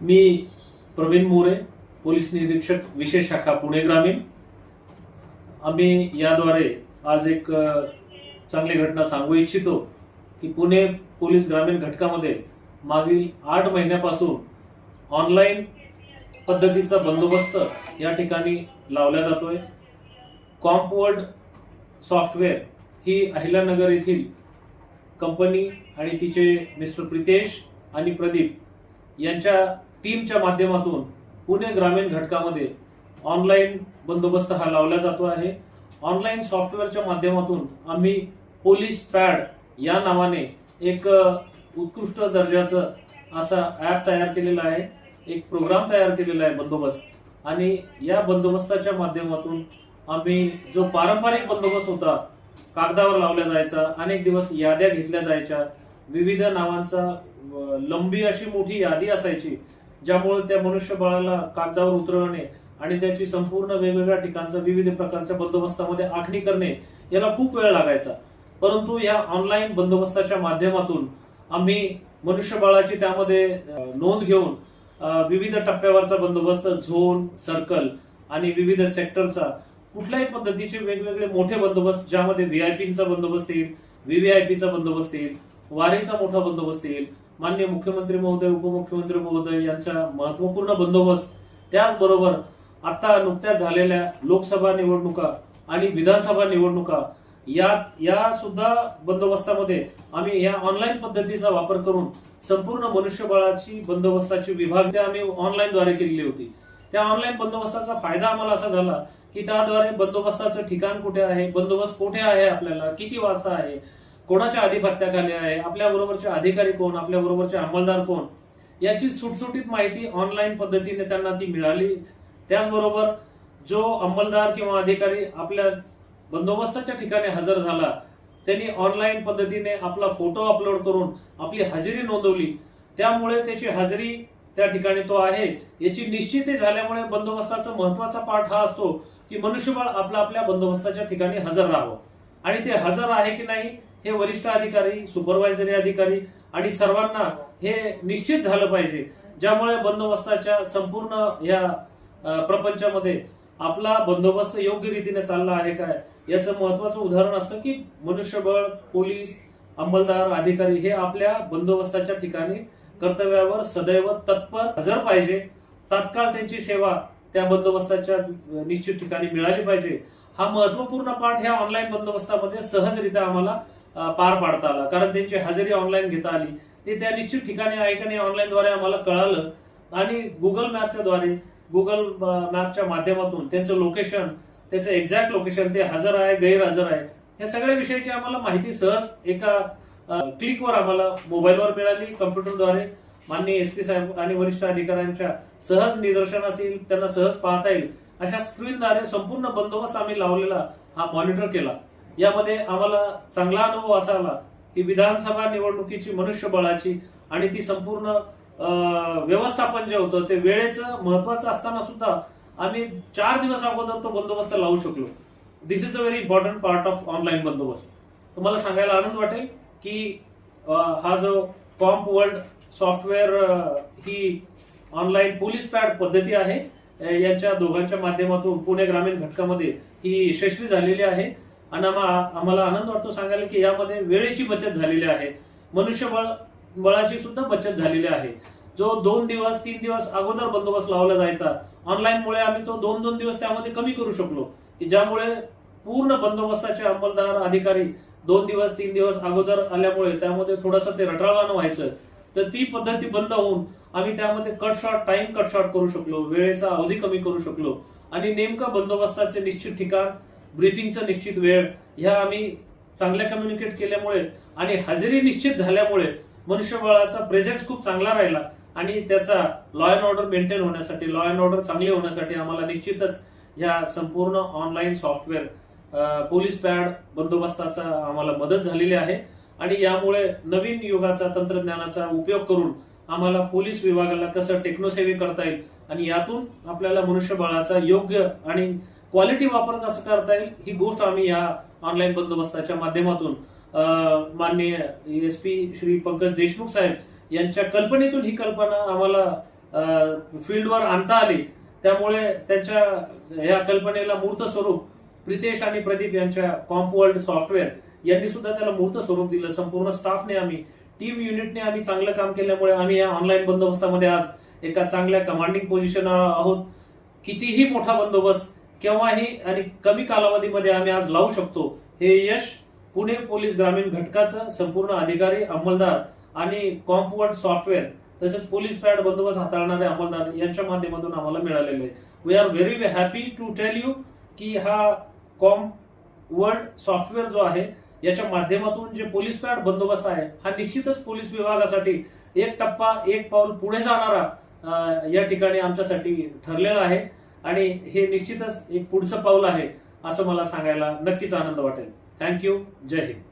मी Pravin More police निरीक्षक विशेष शाखा पुणे ग्रामीण. आम्ही याद्वारे आज एक चांगली घटना सांगू इच्छितो की पुणे पोलीस ग्रामीण घटकामध्ये मागील आठ महिन्यापासून ऑनलाईन पद्धतीचा बंदोबस्त या ठिकाणी लावला जातोय. कॉम्पवर्ड सॉफ्टवेअर ही अहिल्यानगर येथील कंपनी आणि तिचे मिस्टर प्रितेश आणि प्रदीप यांच्या टीमच्या माध्यमातून पुणे ग्रामीण घटकामध्ये ऑनलाईन बंदोबस्त हा लावला जातो आहे. ऑनलाईन सॉफ्टवेअरच्या माध्यमातून आम्ही पोलीस पॅड या नावाने एक उत्कृष्ट दर्जाचं असा ॲप तयार केलेला आहे. एक प्रोग्राम तयार केलेला आहे बंदोबस्त. आणि या बंदोबस्ताच्या माध्यमातून आम्ही जो पारंपरिक बंदोबस्त होता कागदावर लावला जायचा अनेक दिवस याद्या घेतल्या जायच्या विविध नावांचा लंबी अशी मोठी यादी असायची. ज्यामुळे त्या मनुष्यबळाला कागदावर उतरवणे आणि त्याची संपूर्ण वेगवेगळ्या ठिकाणचा विविध प्रकारच्या बंदोबस्तामध्ये आखणी करणे याला खूप वेळ लागायचा. परंतु या ऑनलाईन बंदोबस्ताच्या माध्यमातून आम्ही मनुष्यबळाची त्यामध्ये नोंद घेऊन विविध टप्प्यावरचा बंदोबस्त झोन सर्कल आणि विविध सेक्टरचा कुठल्याही पद्धतीचे वेगवेगळे मोठे बंदोबस्त ज्यामध्ये व्हीआयपीचा बंदोबस्त येईल व्हीव्हीआयपीचा बंदोबस्त येईल वारीचा मोठा बंदोबस्त येईल मान्य मुख्यमंत्री महोदय उपमुख्यमंत्री महोदय यांचा महत्त्वपूर्ण बंदोबस्त त्याचबरोबर आता नुकत्याच झालेल्या लोकसभा निवडणुका आणि विधानसभा निवडणुका यात या सुद्धा बंदोबस्तामध्ये आम्ही या ऑनलाईन पद्धतीचा वापर करून संपूर्ण मनुष्यबळाची बंदोबस्ताची विभाग त्या आम्ही ऑनलाईन द्वारे केलेली होती. त्या ऑनलाईन बंदोबस्ताचा फायदा आम्हाला असा झाला की त्याद्वारे बंदोबस्ताचं ठिकाण कुठे आहे बंदोबस्त कुठे आहे आपल्याला किती वाजता आहे कोणाच्या आधिपत्याखाली आहे आपल्या बरोबरचे अधिकारी कोण आपल्या बरोबरचे अंमलदार कोण याची सुटसुटीत माहिती ऑनलाईन पद्धतीने त्यांना ती मिळाली. त्याचबरोबर जो अंमलदार किंवा अधिकारी आपल्या बंदोबस्ताच्या ठिकाणी हजर झाला त्यांनी ऑनलाईन पद्धतीने आपला फोटो अपलोड करून आपली हजेरी नोंदवली. त्यामुळे त्याची हजेरी त्या ठिकाणी तो आहे. याची निश्चिती झाल्यामुळे बंदोबस्ताचा महत्त्वाचा पाठ हा असतो की मनुष्यबळ आपला आपल्या बंदोबस्ताच्या ठिकाणी हजर राहावं. आणि ते हजर आहे की नाही हे वरिष्ठ अधिकारी सुपरवायझरी अधिकारी आणि सर्वांना हे निश्चित झालं पाहिजे. ज्यामुळे बंदोबस्ताच्या संपूर्ण या प्रपंचामध्ये आपला बंदोबस्त योग्य रीतीने चालला आहे काय? याचं महत्वाचं उदाहरण असतं की मनुष्यबळ पोलीस अंमलदार अधिकारी हे आपल्या बंदोबस्ताच्या ठिकाणी कर्तव्यावर सदैव तत्पर हजर पाहिजे. तात्काळ त्यांची सेवा त्या बंदोबस्ताच्या निश्चित ठिकाणी मिळाली पाहिजे. हा महत्त्वपूर्ण पाठ ह्या ऑनलाईन बंदोबस्तामध्ये सहजरित्या आम्हाला पार पाडता आला. कारण त्यांची हजेरी ऑनलाईन घेता आली. ते त्या निश्चित ठिकाणी आहे का नाही ऑनलाईनद्वारे आम्हाला कळालं. आणि गुगल मॅपच्या द्वारे गुगल मॅपच्या माध्यमातून त्यांचं लोकेशन त्याचं एक्झॅक्ट लोकेशन ते हजर आहे गैरहजर आहे या सगळ्या विषयाची आम्हाला माहिती सहज एका क्लिकवर आम्हाला मोबाईलवर मिळाली कम्प्युटरद्वारे माननीय एस पी साहेब आणि वरिष्ठ अधिकाऱ्यांच्या सहज निदर्शनास येईल त्यांना सहज पाहता येईल. अशा स्क्रीनद्वारे संपूर्ण बंदोबस्त आम्ही लावलेला हा मॉनिटर केला. यामध्ये आम्हाला चांगला अनुभव असा आला की विधानसभा निवडणुकीची मनुष्यबळाची आणि ती संपूर्ण व्यवस्थापन जे होतं ते वेळेचं महत्वाचं असताना सुद्धा आम्ही चार दिवस अगोदर तो बंदोबस्त लावू शकलो. This is a very important part of online बंदोबस्त. तुम्हाला सांगायला आनंद वाटेल की हा जो कॉम्प वर्ल्ड सॉफ्टवेअर ही ऑनलाईन पोलीस पॅड पद्धती आहे यांच्या दोघांच्या माध्यमातून पुणे ग्रामीण घटकामध्ये ही यशस्वी झालेली आहे. आणि आम्हाला आनंद वाटतो सांगायला की यामध्ये वेळेची बचत झालेली आहे. मनुष्यबळ बळाची सुद्धा बचत झालेली आहे. जो दोन दिवस तीन दिवस अगोदर बंदोबस्त लावला जायचा ऑनलाईनमुळे आम्ही तो दोन दोन दिवस त्यामध्ये कमी करू शकलो. की ज्यामुळे पूर्ण बंदोबस्ताचे अंमलदार अधिकारी दोन दिवस तीन दिवस अगोदर आल्यामुळे त्यामध्ये थोडंसं ते रटाळवानं व्हायचं. तर ती पद्धती बंद होऊन आम्ही त्यामध्ये cut short time cut short करू शकलो. वेळेचा अवधी कमी करू शकलो. आणि नेमकं बंदोबस्ताचे निश्चित ठिकाण ब्रीफिंगचं निश्चित वेळ ह्या आम्ही चांगल्या कम्युनिकेट केल्यामुळे आणि हजेरी निश्चित झाल्यामुळे मनुष्यबळाचा प्रेझेन्स खूप चांगला राहिला आणि त्याचा लॉ अँड ऑर्डर मेंटेन होण्यासाठी लॉ अँड ऑर्डर चांगली होण्यासाठी आम्हाला निश्चितच या संपूर्ण ऑनलाईन सॉफ्टवेअर पोलीस पॅड बंदोबस्ताचा आम्हाला मदत झालेली आहे. आणि यामुळे नवीन युगाचा तंत्रज्ञानाचा उपयोग करून आम्हाला पोलीस विभागाला कसं टेक्नोसेवी करता येईल आणि यातून आपल्याला मनुष्यबळाचा योग्य आणि क्वालिटी वापर कसं करता येईल. ही गोष्ट आम्ही या ऑनलाईन बंदोबस्ताच्या माध्यमातून माननीय एस पी श्री पंकज देशमुख साहेब यांच्या कल्पनेतून ही कल्पना आम्हाला फील्डवर आणता आली. त्यामुळे त्यांच्या ह्या कल्पनेला मूर्त स्वरूप प्रितेश आणि प्रदीप यांच्या कॉम्प वर्ल्ड सॉफ्टवेअर यांनी सुद्धा त्याला मूर्त स्वरूप दिलं. संपूर्ण स्टाफने आम्ही टीम युनिटने आम्ही चांगलं काम केल्यामुळे आम्ही या ऑनलाईन बंदोबस्तामध्ये आज एका चांगल्या कमांडिंग पोझिशनवर आहोत. कितीही मोठा बंदोबस्त केव्हाही आणि कमी कालावधीमध्ये आम्ही आज लावू शकतो. हे यश पुणे पोलीस ग्रामीण घटकाचं संपूर्ण अधिकारी अंमलदार आणि कॉम्पवर्ड सॉफ्टवेअर तसेच पोलीस पॅड बंदोबस्त हाताळणारे अंमलदार यांच्या माध्यमातून आम्हाला मिळालेले आहे. We are very happy to tell you की हा कॉम वर्ड सॉफ्टवेअर जो आहे याच्या माध्यमातून जे पोलीस पॅड बंदोबस्त आहे हा निश्चितच पोलीस विभागासाठी एक टप्पा एक पाऊल पुढे जाणारा या ठिकाणी आमच्यासाठी ठरलेला आहे. आणि हे निश्चितच एक पुढचं पाऊल आहे असं मला सांगायला नक्कीच आनंद वाटेल. Thank you Jai Hind.